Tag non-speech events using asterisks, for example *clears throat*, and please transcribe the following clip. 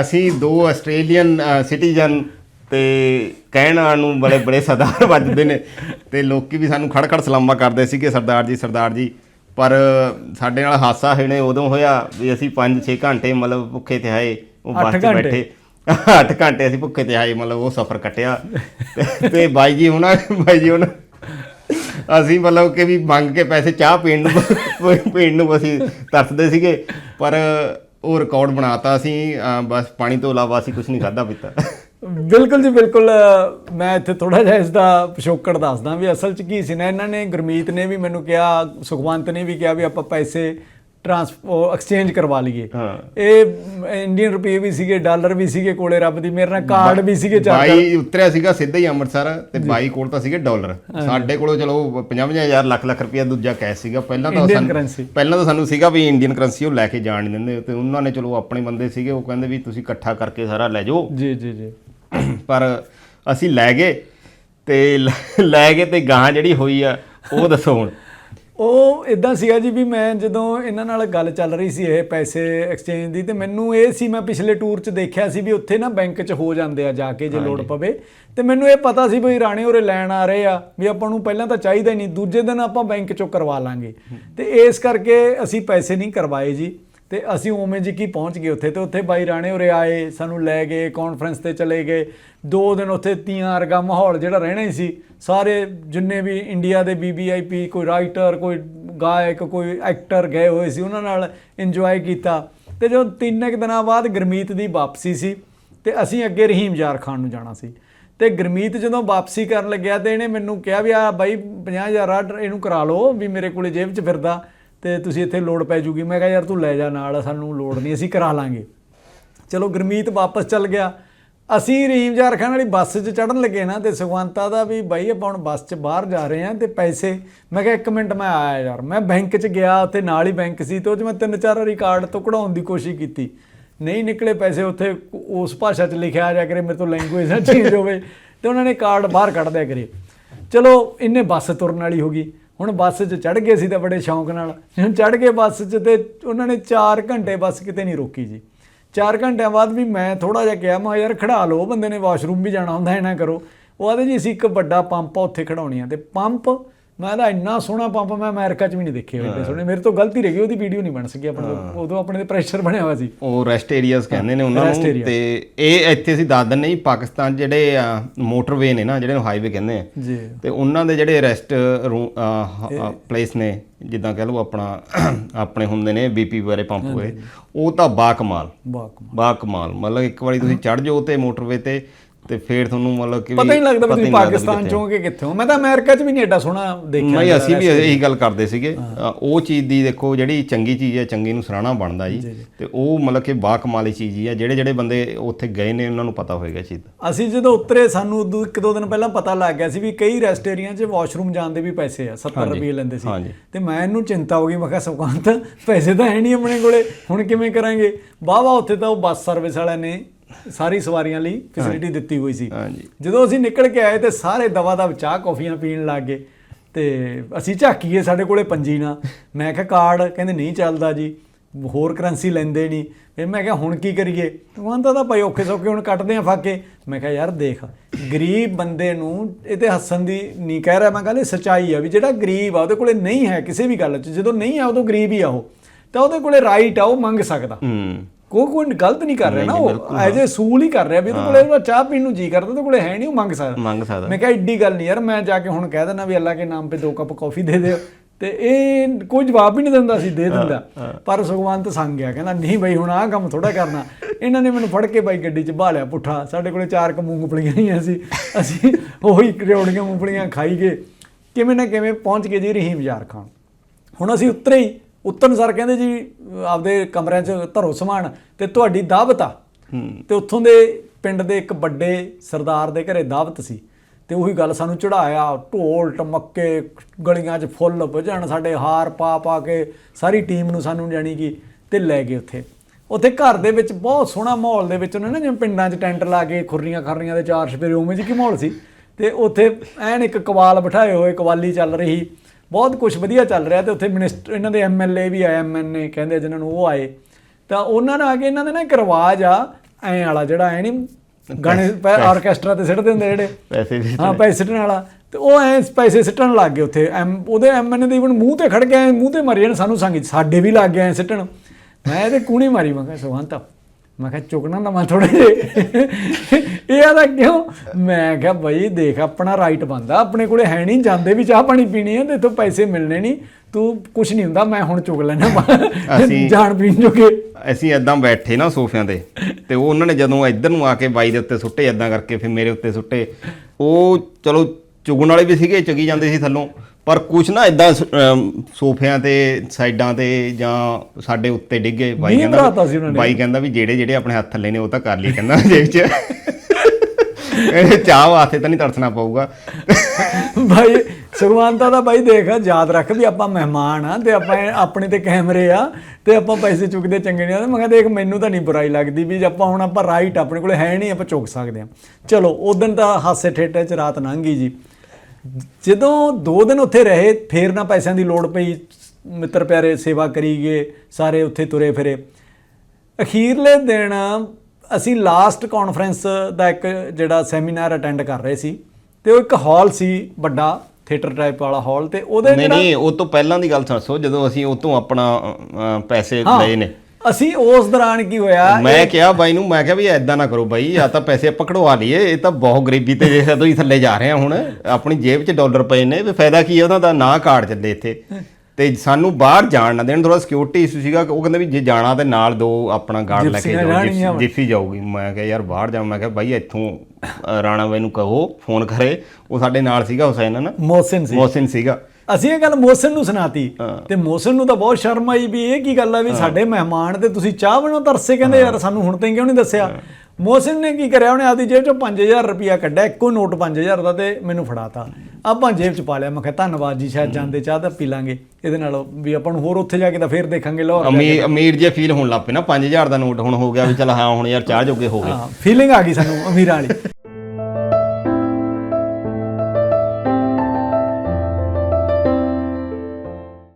ਅਸੀਂ ਦੋ Australian citizen ਤੇ ਕਹਿਣ ਆਉਣ ਨੂੰ ਬੜੇ ਬੜੇ ਸਰਦਾਰ ਵੱਜਦੇ ਨੇ ਤੇ ਲੋਕੀ ਵੀ ਸਾਨੂੰ ਖੜਖੜ ਸਲਾਮਾ ਕਰਦੇ ਸੀਗੇ ਸਰਦਾਰ ਜੀ ਸਰਦਾਰ ਜੀ। ਪਰ ਸਾਡੇ ਨਾਲ ਹਾਸਾ ਇਹਨੇ ਉਦੋਂ ਹੋਇਆ ਵੀ ਅਸੀਂ 5-6 ਘੰਟੇ ਮਤਲਬ ਭੁੱਖੇ ਤੇ ਆਏ ਉਹ ਬੱਸ 'ਚ। ਬੈਠੇ। 8 ਘੰਟੇ ਅਸੀਂ ਭੁੱਖੇ ਤੇ ਆਏ ਮਤਲਬ ਉਹ ਸਫ਼ਰ ਕੱਟਿਆ। ਤੇ- ਤੇ ਬਾਈ ਜੀ ਹੁਣਾਂ ਬਾਈ ਜੀ ਹੁਣ ਅਸੀਂ ਮਤਲਬ ਕਿ ਵੀ ਮੰਗ ਕੇ ਪੈਸੇ ਚਾਹ ਪੀਣ ਨੂੰ ਪੀਣ ਨੂੰ ਅਸੀਂ ਤਰਸਦੇ ਸੀਗੇ। ਪਰ ਉਹ ਰਿਕਾਰਡ ਬਣਾਤਾ ਅਸੀਂ ਬਸ ਪਾਣੀ ਤੋਂ ਇਲਾਵਾ ਅਸੀਂ ਕੁਝ ਨਹੀਂ ਖਾਦਾ ਪੀਤਾ। ਬਿਲਕੁਲ ਜੀ, ਬਿਲਕੁਲ ਮੈਂ ਇੱਥੇ ਥੋੜਾ ਜਿਹਾ ਇਸ ਦਾ ਪਿਛੋਕੜ ਦੱਸਦਾ ਵੀ ਅਸਲ 'ਚ ਕੀ ਸੀ ਨਾ, ਇਹਨਾਂ ਨੇ ਗੁਰਮੀਤ ਨੇ ਵੀ ਮੈਨੂੰ ਕਿਹਾ, ਸੁਖਵੰਤ ਨੇ ਵੀ ਕਿਹਾ ਵੀ ਆਪਾਂ ਪੈਸੇ ਟ੍ਰਾਂਸਫਰ ਐਕਸਚੇਂਜ ਕਰਵਾ ਲਈਏ। ਇਹ ਇੰਡੀਅਨ ਰੁਪਏ ਵੀ ਸੀਗੇ ਡਾਲਰ ਵੀ ਸੀਗੇ ਕੋਲੇ ਰੱਬ ਦੀ ਮੇਰੇ ਨਾਲ ਕਾਰਡ ਵੀ ਸੀਗੇ ਚਾਰ ਬਾਈ ਉਤਰਿਆ ਸੀਗਾ ਸਿੱਧਾ ਹੀ ਅੰਮ੍ਰਿਤਸਰ ਤੇ ਬਾਈ ਕੋਲ ਤਾਂ ਸੀਗੇ ਡਾਲਰ ਸਾਡੇ ਕੋਲੋਂ ਚਲੋ 50-50000 ਲੱਖ ਲੱਖ ਰੁਪਇਆ ਦੂਜਾ ਕੈਸ਼ ਸੀਗਾ। ਪਹਿਲਾਂ ਤਾਂ ਸਾਨੂੰ-। ਪਹਿਲਾਂ ਤਾਂ ਸਾਨੂੰ ਸੀਗਾ ਵੀ ਇੰਡੀਅਨ ਕਰੰਸੀ ਉਹ ਲੈ ਕੇ ਜਾਣ ਨਹੀਂ ਦਿੰਦੇ। ਤੇ ਉਹਨਾਂ ਨੇ ਚਲੋ ਆਪਣੇ ਬੰਦੇ ਸੀਗੇ ਉਹ ਕਹਿੰਦੇ ਵੀ ਤੁਸੀਂ ਇਕੱਠਾ ਕਰਕੇ ਸਾਰਾ ਲੈ ਜਾਓ। ਜੀ ਜੀ ਜੀ। ਪਰ ਅਸੀਂ ਲੈ ਗਏ ਤੇ ਲੈ- ਲੈ ਗਏ ਤੇ ਗਾਂ ਜਿਹੜੀ ਹੋਈ ਆ ਉਹ ਦੱਸੋ ਹੁਣ। ਉਹ ਇਦਾਂ ਸੀਗਾ ਜੀ ਵੀ ਮੈਂ ਜਦੋਂ ਇਹਨਾਂ ਨਾਲ ਗੱਲ ਚੱਲ ਰਹੀ ਸੀ ਇਹ ਪੈਸੇ ਐਕਸਚੇਂਜ ਦੀ ਤੇ ਮੈਨੂੰ ਇਹ ਸੀ ਮੈਂ ਪਿਛਲੇ ਟੂਰ 'ਚ ਦੇਖਿਆ ਸੀ ਵੀ ਉੱਥੇ ਨਾ ਬੈਂਕ 'ਚ ਹੋ ਜਾਂਦੇ ਆ ਜਾ ਕੇ ਜੇ ਲੋੜ ਪਵੇ। ਤੇ ਮੈਨੂੰ ਇਹ ਪਤਾ ਸੀ ਵੀ ਰਾਣੇ ਉਰੇ ਲੈਣ ਆ ਰਹੇ ਆ ਵੀ ਆਪਾਂ ਨੂੰ ਪਹਿਲਾਂ ਤਾਂ ਚਾਹੀਦਾ ਹੀ ਨਹੀਂ ਦੂਜੇ ਦਿਨ ਆਪਾਂ ਬੈਂਕ 'ਚੋਂ ਕਰਵਾ ਲਾਂਗੇ। ਤੇ ਇਸ ਕਰਕੇ ਅਸੀਂ ਪੈਸੇ ਨਹੀਂ ਕਰਵਾਏ ਜੀ। ਤੇ ਅਸੀਂ ਉਵੇਂ ਜੀ ਕੀ ਪਹੁੰਚ ਗਏ ਉੱਥੇ ਤੇ ਉੱਥੇ ਬਾਈ ਰਾਣੇ ਉਰੇ ਆਏ, ਸਾਨੂੰ ਲੈ ਗਏ ਕਾਨਫਰੰਸ ਤੇ ਚਲੇ ਗਏ। ਦੋ ਦਿਨ ਉੱਥੇ ਤੀਆਂ ਵਰਗਾ ਮਾਹੌਲ ਜਿਹੜਾ ਰਹਿਣਾ ਹੀ ਸੀ। ਸਾਰੇ ਜਿੰਨੇ ਵੀ ਇੰਡੀਆ ਦੇ ਬੀਬੀਆਈਪੀ ਕੋਈ ਰਾਈਟਰ ਕੋਈ ਗਾਇਕ, ਕੋਈ ਐਕਟਰ ਗਏ ਹੋਏ ਸੀ, ਉਹਨਾਂ ਨਾਲ ਇੰਜੋਏ ਕੀਤਾ। ਤੇ ਜਦੋਂ ਤਿੰਨ ਕੁ ਦਿਨਾਂ ਬਾਅਦ ਗੁਰਮੀਤ ਦੀ ਵਾਪਸੀ ਸੀ ਤੇ ਅਸੀਂ ਅੱਗੇ ਰਹੀਮ ਯਾਰ ਖਾਨ ਨੂੰ ਜਾਣਾ ਸੀ। ਤੇ ਗੁਰਮੀਤ ਜਦੋਂ ਵਾਪਸੀ ਕਰਨ ਲੱਗਿਆ ਤੇ ਇਹਨੇ ਮੈਨੂੰ ਕਿਹਾ ਵੀ, ਆ ਬਾਈ 50000 ਆ, ਇਹਨੂੰ ਕਰਾ ਲਓ ਵੀ ਮੇਰੇ ਕੋਲੇ ਜੇਬ 'ਚ ਫਿਰਦਾ। ਤੇ ਤੁਸੀਂ ਇੱਥੇ ਲੋਡ ਪੈ ਜੂਗੀ। ਮੈਂ ਕਿਹਾ, ਯਾਰ ਤੂੰ ਲੈ ਜਾ ਨਾਲ, ਸਾਨੂੰ ਲੋੜ ਨਹੀਂ, ਅਸੀਂ ਕਰਾ ਲਾਂਗੇ। ਚਲੋ, ਗੁਰਮੀਤ ਵਾਪਸ ਚੱਲ ਗਿਆ। ਅਸੀਂ ਰਹੀਮ ਯਾਰ ਖਾਨ ਵਾਲੀ ਬੱਸ 'ਚ ਚੜਨ ਲੱਗੇ ਨਾ, ਤੇ ਸੁਖਵੰਤਾ ਦਾ ਵੀ, ਬਾਈ, ਆਪਾਂ ਹੁਣ ਬੱਸ 'ਚ ਬਾਹਰ ਜਾ ਰਹੇ ਹਾਂ ਤੇ ਪੈਸੇ ਮੈਂ ਕਿਹਾ, ਇੱਕ ਮਿੰਟ, ਮੈਂ ਆਇਆ ਯਾਰ। ਮੈਂ ਬੈਂਕ 'ਚ ਗਿਆ, ਉੱਥੇ ਨਾਲ ਹੀ ਬੈਂਕ ਸੀ, ਤੇ ਉਹ 'ਚ ਮੈਂ ਤਿੰਨ ਚਾਰ ਵਾਰੀ ਕਾਰਡ ਤੋਂ ਕਢਾਉਣ ਦੀ ਕੋਸ਼ਿਸ਼ ਕੀਤੀ। ਨਹੀਂ ਨਿਕਲੇ ਪੈਸੇ, ਉੱਥੇ ਉਸ ਭਾਸ਼ਾ 'ਚ ਲਿਖਿਆ, ਆ ਜਾ ਕਰੇ, ਮੇਰੇ ਤੋਂ ਲੈਂਗੁਏਜ ਨਾ ਚੇਂਜ ਹੋਵੇ। ਤੇ ਉਹਨਾਂ ਨੇ ਕਾਰਡ ਬਾਹਰ ਕੱਢ ਦਿਆ ਕਰੇ। ਚਲੋ, ਇੰਨੇ ਬੱਸ ਤੁਰਨ ਵਾਲੀ ਹੋ ਗਈ। ਹੁਣ ਬੱਸ 'ਚ ਚੜ ਗਏ ਸੀ ਤਾਂ ਬੜੇ ਸ਼ੌਂਕ ਨਾਲ। ਹੁਣ ਚੜ ਗਏ ਬੱਸ 'ਚ ਤੇ ਉਹਨਾਂ ਨੇ 4 ਘੰਟੇ ਬੱਸ ਕਿਤੇ ਨਹੀਂ ਰੋਕੀ ਜੀ। 4 ਘੰਟਿਆਂ ਬਾਅਦ ਵੀ ਮੈਂ ਥੋੜਾ ਜਿਹਾ ਕਿਹਾ, ਮੈਂ ਯਾਰ ਖੜਾ ਲਓ ਬੰਦੇ ਨੇ ਵਾਸ਼ਰੂਮ ਵੀ ਜਾਣਾ ਹੁੰਦਾ ਹੈ ਨਾ ਕਰੋ। ਉਹ ਆਦੇ ਜੀ ਅਸੀਂ ਇੱਕ ਵੱਡਾ ਪੰਪ ਆ, ਉੱਥੇ ਖੜਾਉਣੀ ਆ। ਤੇ ਪੰਪ ਮੈਂ ਤਾਂ ਇੰਨਾ ਸੋਹਣਾ ਪੰਪ ਮੈਂ ਅਮਰੀਕਾ 'ਚ ਵੀ ਨਹੀਂ ਦੇਖੇ ਹੋਏ ਸੋਹਣੇ ਮੇਰੇ ਤੋਂ ਗਲਤੀ ਰਹਿ ਗਈ ਉਹਦੀ ਵੀਡੀਓ ਨਹੀਂ ਬਣ ਸਕੀ ਆਪਣੇ। ਉਦੋਂ ਆਪਣੇ ਤੇ ਪ੍ਰੈਸ਼ਰ ਬਣਿਆ ਹੋਇਆ ਸੀ। ਉਹ ਰੈਸਟ ਏਰੀਆਜ਼ ਕਹਿੰਦੇ ਨੇ ਉਹਨਾਂ ਨੂੰ। ਤੇ ਇਹ ਇੱਥੇ ਅਸੀਂ ਦੱਸ ਦਿੰਨੇ ਜੀ ਪਾਕਿਸਤਾਨ ਜਿਹੜੇ ਮੋਟਰਵੇ ਨੇ ਨਾ ਜਿਹੜੇ ਨੂੰ ਹਾਈਵੇ ਕਹਿੰਦੇ ਆ ਜੀ। ਤੇ ਉਹਨਾਂ ਦੇ ਜਿਹੜੇ ਰੈਸਟ ਪਲੇਸ ਨੇ ਜਿੱਦਾਂ ਕਹ ਲਓ ਆਪਣਾ *clears throat* ਆਪਣੇ ਹੁੰਦੇ ਨੇ ਬੀਪੀ ਵਾਲੇ ਪੰਪ ਹੋਏ ਉਹ ਤਾਂ ਬਾ ਕਮਾਲ ਬਾਕ ਬਾ ਕਮਾਲ ਮਤਲਬ ਇੱਕ ਵਾਰੀ ਤੁਸੀਂ ਚੜ ਜਾਓ ਤੇ ਮੋਟਰਵੇ ਤੇ ਤੇ ਫੇਰ ਤੁਹਾਨੂੰ ਮਤਲਬ ਕਿ ਪਤਾ ਹੀ ਨਹੀਂ ਲੱਗਦਾ ਵੀ ਤੁਸੀਂ ਪਾਕਿਸਤਾਨ ਚੋਂ ਕਿ ਕਿੱਥੇ ਹੋ। ਮੈਂ ਤਾਂ ਅਮਰੀਕਾ 'ਚ ਵੀ ਨਹੀਂ ਐਡਾ ਸੋਹਣਾ ਦੇਖਿਆ ਨਹੀਂ ਅਸੀਂ ਵੀ ਇਹੀ ਗੱਲ ਕਰਦੇ ਸੀਗੇ। ਉਹ ਚੀਜ਼ ਦੀ ਦੇਖੋ ਜਿਹੜੀ ਚੰਗੀ ਚੀਜ਼ ਹੈ ਚੰਗੀ ਨੂੰ ਸਰਾਹਣਾ ਬਣਦਾ ਜੀ। ਤੇ ਉਹ ਮਤਲਬ ਕਿ ਬਾ ਕਮਾਲੀ ਚੀਜ਼ ਹੀ ਹੈ। ਜਿਹੜੇ ਜਿਹੜੇ ਬੰਦੇ ਉੱਥੇ ਗਏ ਨੇ ਉਹਨਾਂ ਨੂੰ ਪਤਾ ਹੋਏਗਾ ਚੀਜ਼ ਅਸੀਂ ਜਦੋਂ ਉਤਰੇ ਸਾਨੂੰ ਉਦੋਂ ਇੱਕ ਦੋ ਦਿਨ ਪਹਿਲਾਂ ਪਤਾ ਲੱਗ ਗਿਆ ਸੀ ਵੀ ਕਈ ਰੈਸਟ ਏਰੀਆ 'ਚ ਵਾਸ਼ਰੂਮ ਜਾਣ ਦੇ ਵੀ ਪੈਸੇ ਆ 70 ਰੁਪਏ ਲੈਂਦੇ ਸੀ। ਤੇ ਮੈਂ ਇਹਨੂੰ ਚਿੰਤਾ ਹੋ ਗਈ ਮੈਂ ਕਿਹਾ ਸੁਖਵੰਤ ਪੈਸੇ ਤਾਂ ਹੈ ਨਹੀਂ ਆਪਣੇ ਕੋਲੇ ਹੁਣ ਕਿਵੇਂ ਕਰਾਂਗੇ? ਵਾਹਵਾ ਉੱਥੇ ਤਾਂ ਉਹ ਬੱਸ ਸਰਵਿਸ ਵਾਲਿਆਂ ਨੇ ਸਾਰੀ ਸਵਾਰੀਆਂ ਲਈ ਫੈਸਿਲਿਟੀ ਦਿੱਤੀ ਹੋਈ ਸੀ। ਹਾਂਜੀ। ਜਦੋਂ ਅਸੀਂ ਨਿਕਲ ਕੇ ਆਏ ਤੇ ਸਾਰੇ ਦਵਾ ਦਵ ਚਾਹ ਕੌਫੀਆਂ ਪੀਣ ਲੱਗ ਗਏ ਤੇ ਅਸੀਂ ਝਾਕੀਏ ਸਾਡੇ ਕੋਲੇ ਪੰਜੀ ਨਾ। ਮੈਂ ਕਿਹਾ ਕਾਰਡ? ਕਹਿੰਦੇ ਨਹੀਂ ਚੱਲਦਾ ਜੀ ਹੋਰ ਕਰੰਸੀ ਲੈਂਦੇ ਨਹੀਂ। ਫਿਰ ਮੈਂ ਕਿਹਾ ਹੁਣ ਕੀ ਕਰੀਏ? ਕਹਿੰਦਾ ਤਾਂ ਭਾਈ ਔਖੇ ਸੌਖੇ ਹੁਣ ਕੱਟਦੇ ਆ ਫਾਕੇ। ਮੈਂ ਕਿਹਾ ਯਾਰ ਦੇਖ ਗਰੀਬ ਬੰਦੇ ਨੂੰ ਇਹ ਤੇ ਹੱਸਣ ਦੀ ਨਹੀਂ ਕਹਿ ਰਿਹਾ ਮੈਂ ਕਹਿੰਦਾ ਸੱਚਾਈ ਆ ਵੀ ਜਿਹੜਾ ਗਰੀਬ ਆ ਉਹਦੇ ਕੋਲੇ ਨਹੀਂ ਹੈ ਕਿਸੇ ਵੀ ਗੱਲ 'ਚ। ਜਦੋਂ ਨਹੀਂ ਆ ਉਦੋਂ ਗਰੀਬ ਹੀ ਆ ਉਹ। ਤਾਂ ਉਹਦੇ ਕੋਲੇ ਰਾਈਟ ਆ ਉਹ ਮੰਗ ਸਕਦਾ। ਹੂੰ ਕੋਈ ਕੋਈ ਗਲਤ ਨਹੀਂ ਕਰ ਰਿਹਾ ਨਾ ਉਹ ਐਜ ਸੂਲ ਹੀ ਕਰ ਰਿਹਾ ਵੀ ਉਹਦੇ ਕੋਲੇ ਉਹਦਾ ਚਾਹ ਪੀਣ ਨੂੰ ਜੀ ਕਰਦਾ ਉਹਦੇ ਕੋਲੇ ਹੈ ਨਹੀਂ ਉਹ ਮੰਗ ਸਕਦਾ। ਮੰਗ ਸਕਦਾ। ਮੈਂ ਕਿਹਾ ਏਡੀ ਗੱਲ ਨਹੀਂ ਯਾਰ ਮੈਂ ਜਾ ਕੇ ਹੁਣ ਕਹਿ ਦਿੰਦਾ ਵੀ ਅੱਲਾ ਕੇ ਨਾਮ ਤੇ ਦੋ ਕੱਪ ਕਾਫੀ ਦੇ ਦਿਓ। ਤੇ ਇਹ ਕੋਈ ਜਵਾਬ ਹੀ ਨਹੀਂ ਦਿੰਦਾ ਸੀ ਦੇ ਦਿੰਦਾ। ਪਰ ਸੁਖਵੰਤ ਸੰਗ ਗਿਆ ਕਹਿੰਦਾ ਨਹੀਂ ਬਈ ਹੁਣ ਆਹ ਕੰਮ ਥੋੜਾ ਕਰਨਾ। ਇਹਨਾਂ ਨੇ ਮੈਨੂੰ ਫੜ ਕੇ ਬਾਈ ਗੱਡੀ 'ਚ ਬਾਲਿਆ ਪੁੱਠਾ। ਸਾਡੇ ਕੋਲੇ ਚਾਰ ਕ ਮੂੰਗਫਲੀਆਂ ਹੀ ਸੀ। ਅਸੀਂ ਉਹੀ ਰੇਉੜੀਆਂ ਮੂੰਗਫਲੀਆਂ ਖਾਈ ਗਏ। ਕਿਵੇਂ ਨਾ ਕਿਵੇਂ ਪਹੁੰਚ ਗਏ ਜੀ ਰਹੀਮ ਯਾਰ ਖਾਨ। ਹੁਣ ਅਸੀਂ ਉਤਰੇ ਹੀ। ਉਤਰਨ ਸਰ ਕਹਿੰਦੇ ਜੀ ਆਪਦੇ ਕਮਰਿਆਂ 'ਚ ਧਰੋ ਸਮਾਨ ਤੇ ਤੁਹਾਡੀ ਦਾਵਤ ਆ। ਤੇ ਉੱਥੋਂ ਦੇ ਪਿੰਡ ਦੇ ਇੱਕ ਵੱਡੇ ਸਰਦਾਰ ਦੇ ਘਰੇ ਦਾਵਤ ਸੀ। ਤੇ ਉਹੀ ਗੱਲ ਸਾਨੂੰ ਚੜਾਇਆ ਢੋਲ ਟਮੱਕੇ ਗਲੀਆਂ 'ਚ ਫੁੱਲ ਵਜਣ ਸਾਡੇ ਹਾਰ ਪਾ ਪਾ ਕੇ ਸਾਰੀ ਟੀਮ ਨੂੰ ਸਾਨੂੰ ਜਾਣੀ ਕਿ ਤੇ ਲੈ ਗਏ ਉੱਥੇ। ਉੱਥੇ ਘਰ ਦੇ ਵਿੱਚ ਬਹੁਤ ਸੋਹਣਾ ਮਾਹੌਲ ਦੇ ਵਿੱਚ ਉਹਨੇ ਨਾ ਜਿਵੇਂ ਪਿੰਡਾਂ 'ਚ ਟੈਂਟ ਲਾ ਕੇ ਖੁਰਰੀਆਂ ਖਰਰੀਆਂ ਦੇ ਚਾਰ ਸਪੇਰੇ ਉਵੇਂ ਜਿਹੀ ਕੀ ਮਾਹੌਲ ਸੀ। ਤੇ ਉੱਥੇ ਐਨ ਇੱਕ ਕਵਾਲ ਬਿਠਾਏ ਹੋਏ ਕਵਾਲੀ ਚੱਲ ਰਹੀ। ਬਹੁਤ ਕੁਝ ਵਧੀਆ ਚੱਲ ਰਿਹਾ ਤੇ ਉੱਥੇ ਮਿਨਿਸਟਰ ਇਹਨਾਂ ਦੇ ਐਮਐਲਏ ਵੀ ਆਏ ਐਮਐਨਏ ਕਹਿੰਦੇ ਜਿਨ੍ਹਾਂ ਨੂੰ ਉਹ ਆਏ। ਤਾਂ ਉਹਨਾਂ ਨੇ ਆ ਕੇ ਇਹਨਾਂ ਦੇ ਨਾ ਇੱਕ ਰਿਵਾਜ ਆ ਐ ਵਾਲਾ ਜਿਹੜਾ ਐ ਨਹੀਂ ਗਾਣੇ ਆਰਕੈਸਟਰਾ ਤੇ ਸਿੱਟਦੇ ਹੁੰਦੇ ਜਿਹੜੇ। ਪੈਸੇ ਵੀ ਹਾਂ ਪੈਸੇ ਸਿੱਟਣ ਵਾਲਾ। ਤੇ ਉਹ ਐ ਪੈਸੇ ਸਿੱਟਣ ਲੱਗ ਗਏ ਉੱਥੇ। ਐਮ ਉਹਦੇ ਐਮਐਨ ਦੇ even ਮੂੰਹ ਤੇ ਖੜ ਗਿਆ ਮੂੰਹ ਤੇ ਮਾਰੀ ਜਾਣ ਸਾਨੂੰ ਸੰਗ ਸਾਡੇ ਵੀ ਲੱਗ ਗਏ ਐ ਸਿੱਟਣ। ਮੈਂ ਇਹਦੇ ਕੂਣੀ ਮਾਰੀ ਮੈਂ ਕਿਹਾ ਸੁਹੰਤ ਮੈਂ ਕਿਹਾ ਨਾ ਮੈਂ ਥੋੜੇ ਜਿਹੇ। ਇਹ ਆਦਾ ਕਿਉਂ? ਮੈਂ ਕਿਹਾ ਬਈ ਦੇਖ ਆਪਣਾ ਰਾਈਟ ਬੰਦਾ ਆਪਣੇ ਕੋਲੇ ਹੈ ਨਹੀਂ ਜਾਂਦੇ ਵੀ ਚਾਹ ਪਾਣੀ ਪੀਣੀ ਹੈ ਤੇ ਇਥੋਂ ਪੈਸੇ ਮਿਲਣੇ ਨਹੀਂ ਤੂੰ ਕੁਝ ਨਹੀਂ ਹੁੰਦਾ ਮੈਂ ਹੁਣ ਚੁੱਕ ਲੈਣਾ ਅਸੀਂ- ਜਾਣ ਪੀਣ ਜੋਗੇ। ਅਸੀਂ ਐਦਾਂ ਬੈਠੇ ਨਾ ਸੋਫਿਆਂ ਤੇ ਤੇ ਉਹ ਉਹਨਾਂ ਨੇ ਜਦੋਂ ਇੱਧਰ ਨੂੰ ਆ ਕੇ ਬਾਈ ਦੇ ਉੱਤੇ ਸੁੱਟੇ ਐਦਾਂ ਕਰਕੇ ਫਿਰ ਮੇਰੇ ਉੱਤੇ ਸੁੱਟੇ। ਉਹ ਚਲੋ ਚੁਗਣ ਵਾਲੇ ਵੀ ਸੀਗੇ ਚਗੀ ਜਾਂਦੇ ਸੀ ਥੱਲੋਂ। ਪਰ ਕੁਛ ਨਾ ਇਦਾਂ ਸੋਫਿਆਂ ਤੇ ਸਾਈਡਾਂ ਤੇ ਜਾਂ ਸਾਡੇ ਉੱਤੇ ਡਿੱਗੇ। ਬਾਈ ਨੇ। ਬਾਈ ਕਹਿੰਦਾ ਵੀ ਜਿਹੜੇ ਜਿਹੜੇ ਆਪਣੇ ਹੱਥ ਥੱਲੇ ਨੇ ਉਹ ਤਾਂ ਕਰ ਲਈ ਕਹਿੰਦਾ ਜੇਬ 'ਚ। ਇਹ ਚਾਹ ਵਾਸਤੇ ਤਾਂ ਨਹੀਂ ਤਰਸਣਾ ਪਊਗਾ। ਭਾਈ ਸੁਖਵੰਤਾ ਦਾ ਭਾਈ ਦੇਖ ਯਾਦ ਰੱਖ ਵੀ ਆਪਾਂ ਮਹਿਮਾਨ ਆ ਤੇ ਆਪਾਂ ਆਪਣੇ ਤੇ ਕੈਮਰੇ ਆ ਤੇ ਆਪਾਂ ਪੈਸੇ ਚੁੱਕਦੇ ਚੰਗੇ ਨਹੀਂ ਆ। ਮੈਂ ਕਿਹਾ ਦੇਖ ਮੈਨੂੰ ਤਾਂ ਨਹੀਂ ਬੁਰਾਈ ਲੱਗਦੀ ਵੀ ਜੇ ਆਪਾਂ ਹੁਣ ਆਪਾਂ ਰਾਈਟ ਆਪਣੇ ਕੋਲੇ ਹੈ ਨਹੀਂ ਆਪਾਂ ਚੁੱਕ ਸਕਦੇ ਆ। ਚਲੋ ਉਦੋਂ ਤਾਂ ਹਾਸੇ ਠੇਠੇ ਚ ਰਾਤ ਲੰਘ ਗਈ ਜੀ। ਜਦੋਂ ਦੋ ਦਿਨ ਉੱਥੇ ਰਹੇ ਫੇਰ ਨਾ ਪੈਸਿਆਂ ਦੀ ਲੋੜ ਪਈ ਮਿੱਤਰ ਪਿਆਰੇ ਸੇਵਾ ਕਰੀ ਗਏ ਸਾਰੇ ਉੱਥੇ ਤੁਰੇ ਫਿਰੇ। ਅਖੀਰਲੇ ਦਿਨ ਅਸੀਂ ਲਾਸਟ ਕਾਨਫਰੰਸ ਦਾ ਇੱਕ ਜਿਹੜਾ ਸੈਮੀਨਾਰ ਅਟੈਂਡ ਕਰ ਰਹੇ ਸੀ ਤੇ ਉਹ ਇੱਕ ਹਾਲ ਸੀ ਵੱਡਾ ਥੀਏਟਰ ਟਾਈਪ ਵਾਲਾ ਹਾਲ ਤੇ ਉਹਦੇ ਨਹੀਂ ਨਹੀਂ ਉਹ ਤੋਂ ਪਹਿਲਾਂ ਦੀ ਗੱਲ ਦੱਸੋ ਜਦੋਂ ਅਸੀਂ ਉਹ ਤੋਂ ਆਪਣਾ ਪੈਸੇ ਲਏ ਨੇ। ਅਸੀਂ ਉਸ ਦੌਰਾਨ ਕੀ ਹੋਇਆ? ਮੈਂ ਕਿਹਾ ਬਾਈ ਨੂੰ ਮੈਂ ਕਿਹਾ ਵੀ ਐਦਾਂ ਨਾ ਕਰੋ ਬਾਈ ਜਾਂ ਤਾਂ ਪੈਸੇ ਆਪਾਂ ਕਢਵਾ ਲਈਏ ਇਹ ਤਾਂ ਬਹੁਤ ਗਰੀਬੀ ਤੇ ਦੇਖ ਜਦੋਂ ਹੀ ਥੱਲੇ ਜਾ ਰਹੇ ਆ ਹੁਣ। ਆਪਣੀ ਜੇਬ 'ਚ ਡਾਲਰ ਪਏ ਨੇ ਵੀ ਫਾਇਦਾ ਕੀ ਹੈ ਉਹਨਾਂ ਦਾ? ਨਾ ਕਾਰਡ ਚੱਲੇ ਇੱਥੇ। ਤੇ ਸਾਨੂੰ ਬਾਹਰ ਜਾਣ ਨਾ ਦੇਣ ਥੋੜਾ ਸਿਕਿਉਰਿਟੀ ਇਸ਼ੂ ਸੀਗਾ ਉਹ ਕਹਿੰਦੇ ਵੀ ਜੇ ਜਾਣਾ ਤੇ ਨਾਲ ਦੋ ਆਪਣਾ ਗਾਰਡ ਲੈ ਕੇ ਜਾਓ ਜਿਪਸੀ ਜਾਊਗੀ। ਮੈਂ ਕਿਹਾ ਯਾਰ ਬਾਹਰ ਜਾ ਮੈਂ ਕਿਹਾ ਬਾਈ ਇੱਥੋਂ ਰਾਣਾ ਬਾਈ ਨੂੰ ਕਹੋ ਫੋਨ ਕਰੇ। ਉਹ ਸਾਡੇ ਨਾਲ ਸੀਗਾ ਹੁਸੈਨ ਨਾ? ਮੋਹਸਿਨ ਸੀ। ਮੋਹਸਿਨ ਸੀਗਾ। ਅਸੀਂ ਇਹ ਗੱਲ ਮੋਹਸਿਨ ਨੂੰ ਸੁਣਾਤੀ। ਤੇ ਮੋਹਸਿਨ ਨੂੰ ਤਾਂ ਬਹੁਤ ਸ਼ਰਮ ਆਈ ਵੀ ਇਹ ਕੀ ਗੱਲ ਆ ਵੀ ਸਾਡੇ ਮਹਿਮਾਨ ਤੇ ਤੁਸੀਂ ਚਾਹ ਬਣੋ ਤਰਸੇ ਕਹਿੰਦੇ ਯਾਰ ਸਾਨੂੰ ਹੁਣ ਤਾਈਂ ਕਿਉਂ ਨਹੀਂ ਦੱਸਿਆ? ਮੋਹਸਿਨ ਨੇ ਕੀ ਕਰਿਆ? ਉਹਨੇ ਆਪਦੀ ਜੇਬ ਚੋਂ 5000 ਰੁਪਇਆ ਕੱਢਿਆ ਇੱਕੋ ਨੋਟ 5000 ਦਾ ਤੇ ਮੈਨੂੰ ਫੜਾਤਾ। ਆਪਾਂ ਜੇਬ ਚ ਪਾ ਲਿਆ ਮੈਂ ਕਿਹਾ ਧੰਨਵਾਦ ਜੀ ਸ਼ਾਇਦ ਜਾਂਦੇ ਚਾਹ ਤਾਂ ਪੀ ਲਾਂਗੇ। ਇਹਦੇ ਨਾਲ ਵੀ ਆਪਾਂ ਨੂੰ ਹੋਰ ਉੱਥੇ ਜਾ ਕੇ ਤਾਂ ਫੇਰ ਦੇਖਾਂਗੇ ਲਾਹੌਰ। ਅਮੀਰ ਅਮੀਰ ਜੇ ਫੀਲ ਹੋਣ ਲੱਗ ਪਏ ਨਾ 5000 ਦਾ ਨੋਟ ਹੁਣ ਹੋ ਗਿਆ ਵੀ ਚਲ ਹਾਂ ਹੁਣ ਯਾਰ ਚਾਹ ਜੋਗੇ ਹੋ ਗਏ। ਫੀਲਿੰਗ ਆ ਗਈ ਸਾਨੂੰ ਅਮੀਰਾਂ ਵਾਲੀ।